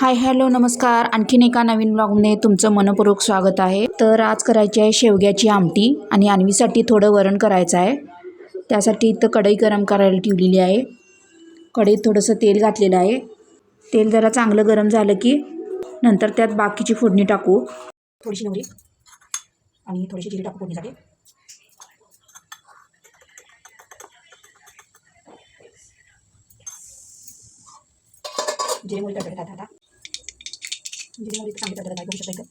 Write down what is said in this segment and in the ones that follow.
Hi hello नमस्कार. आणखीन एका नवीन ब्लॉगमध्ये तुमचं मनपूर्वक स्वागत आहे. तर आज करायची आहे शेवग्याची आमटी आणि आणवीसाठी थोडं वरण करायचं आहे. त्यासाठी इथं कढई गरम करायला ठेवलेली आहे. कढईत थोडंसं तेल घातलेलं आहे. तेल जरा चांगलं गरम झालं की नंतर त्यात बाकीची फोडणी टाकू. थोडीशी नवरी आणि थोडीशी जिरी टाकू फोडणीसाठी. जिरे मोहरी आता. जिरे मोहरी चांगली तडतडत आहे बघू शकता इथं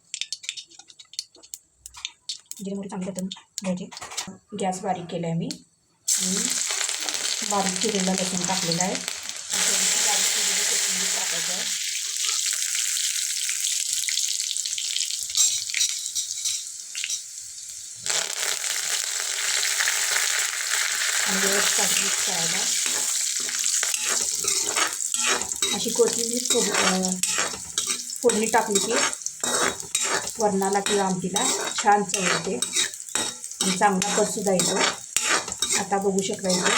जिरे मोहरी चांगली तडतडून घ्यायची गॅस बारीक केला आहे मी बारीक चिरलेला लसूण टाकलेला आहे. बारीक चिरलेली कोथिंबीर आहे आणि व्यवस्थित मिक्स करायला अशी कोथिंबीर फोडणी टाकली की वरणाला किंवा आमटीला. छान चव येते. आणि चांगला कटसुद्धा येतो. आता बघू शकता इथे.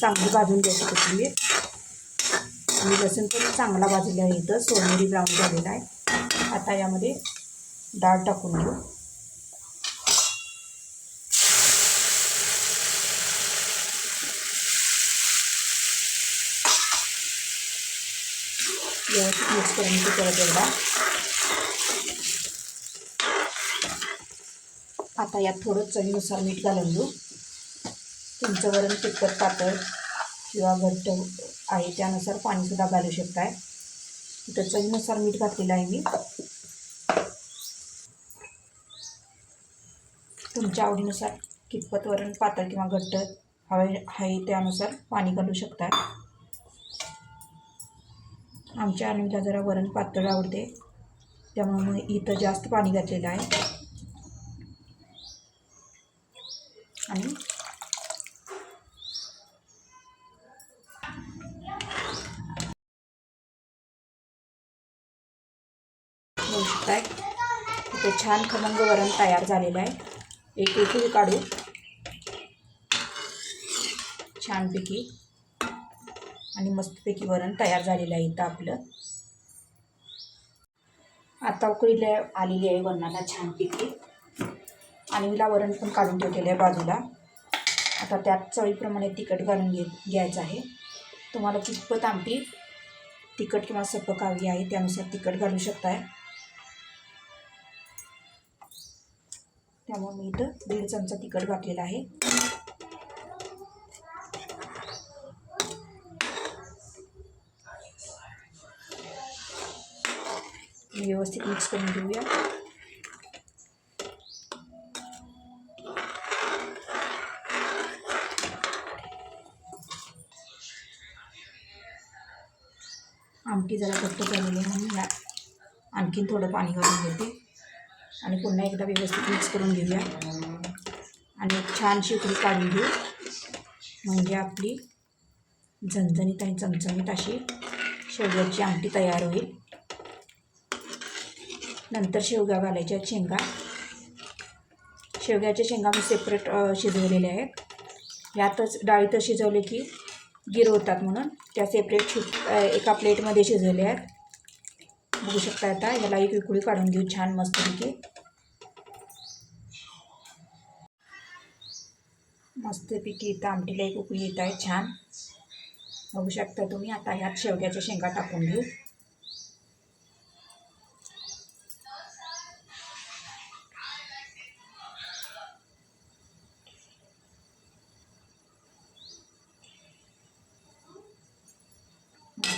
चांगली भाजून द्यायची कोथिंबीर. आणि लसूण पण चांगला भाजलेला आहे इथं. सोनेरी ब्राऊन झालेला आहे. आता यामध्ये डाळ टाकून घेऊ. व्यवस्थित मिक्स करून घेऊ परत एकदा आता यात थोडं चवीनुसार मीठ घालून घेऊ. तुमचं वरण तिखट पातळ किंवा घट्ट आहे त्यानुसार पाणीसुद्धा घालू शकताय. इथं चवीनुसार मीठ घातलेलं आहे मी. तुमच्या आवडीनुसार कितपत वरण पातळ किंवा घट्ट हवे आहे त्यानुसार पाणी घालू शकताय. आमच्या अनुला जरा वरण पातळ आवडते. त्यामुळे मग इथं जास्त पाणी घातलेलं आहे. आणि बघू शकताय इथे छान खमंग वरण तयार झालेलं आहे. एक उकळी काढू. छानपैकी. आणि मस्तपैकी वरण तयार झालेलं आहे इथं आपलं. आता उकळीला आलेली आहे वरणाला छानपैकी. आणि हिला वरण पण काढून ठेवलेलं आहे बाजूला. आता त्यात चवीप्रमाणे तिखट घालून घे घ्यायचं आहे. तुम्हाला कितपत आमटी तिखट किंवा सपक हवी आहे त्यानुसार तिखट घालू शकताय. त्यामुळे मी इथं दीड चमचा तिखट घातलेला आहे. व्यवस्थित मिक्स करून घेऊया आमटी जरा घट्ट झालेली आहे म्हणून या आणखीन थोडं पाणी घालून घेते आणि पुन्हा एकदा व्यवस्थित मिक्स करून घेऊया आणि एक छानशी उकळी काढून घेऊ म्हणजे आपली झणझणीत आणि चमचमीत अशी शेवग्याची आमटी तयार होईल नंतर शेवग्या घालायच्या आहेत शेंगा. शेवग्याच्या शेंगा मी सेपरेट शिजवलेल्या आहेत. यातच डाळीतच शिजवले की गिर होतात म्हणून त्या सेपरेट शिज एका प्लेटमध्ये शिजवल्या आहेत. बघू शकता आता याला एक विकुळी काढून घेऊ छान मस्तपैकी. मस्तपैकी इथं आमटीला एक उकळी येत आहे छान. बघू शकता तुम्ही आता ह्यात शेवग्याच्या शेंगा टाकून घेऊ.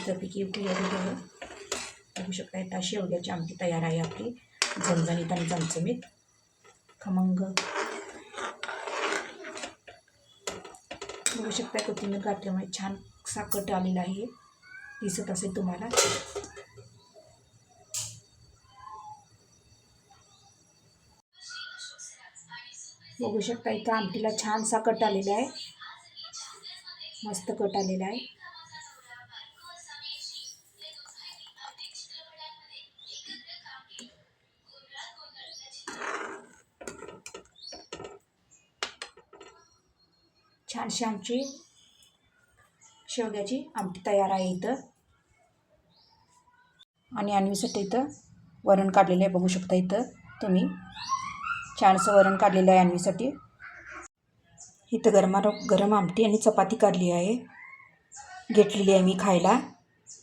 मस्तपैकी उकळी आलेली आहे बघू शकता आता शेवग्याची आमटी तयार आहे आपली. झणझणीत आणि चमचमीत. खमंग. बघू शकता कोथिंबीर गाठल्यामुळे छान साकट आलेला आहे. दिसत असेल तुम्हाला. बघू शकता इथं आमटीला छान साकट आलेला आहे. मस्त कट आलेला आहे. छानशी आमची शेवग्याची आमटी तयार आहे इथं. आणि आणवीसाठी इथं वरण काढलेलं आहे बघू शकता इथं तुम्ही. छानसं वरण काढलेलं आहे आणवीसाठी इथं गरमा गरम आमटी आणि चपाती काढली आहे. घेतलेली आहे मी खायला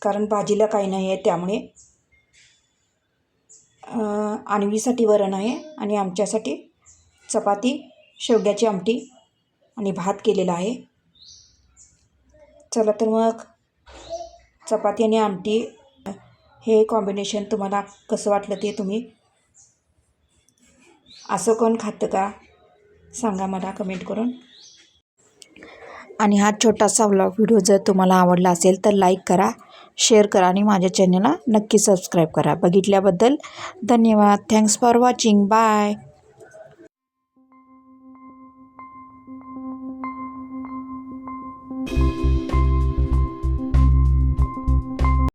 कारण भाजीला काही नाही आहे त्यामुळे. आणवीसाठी वरण आहे आणि आमच्यासाठी चपाती शेवग्याची आमटी आणि भात केलेला आहे. चला तर मग चपाती आणि आमटी हे कॉम्बिनेशन तुम्हाला कसं वाटलं ते तुम्ही असं कोण खातं का सांगा मला कमेंट करून. आणि हा छोटासा व्लॉग व्हिडिओ जर तुम्हाला आवडला असेल तर लाईक करा शेअर करा आणि माझ्या चॅनलला नक्की सबस्क्राईब करा. बघितल्याबद्दल धन्यवाद. Thanks for watching bye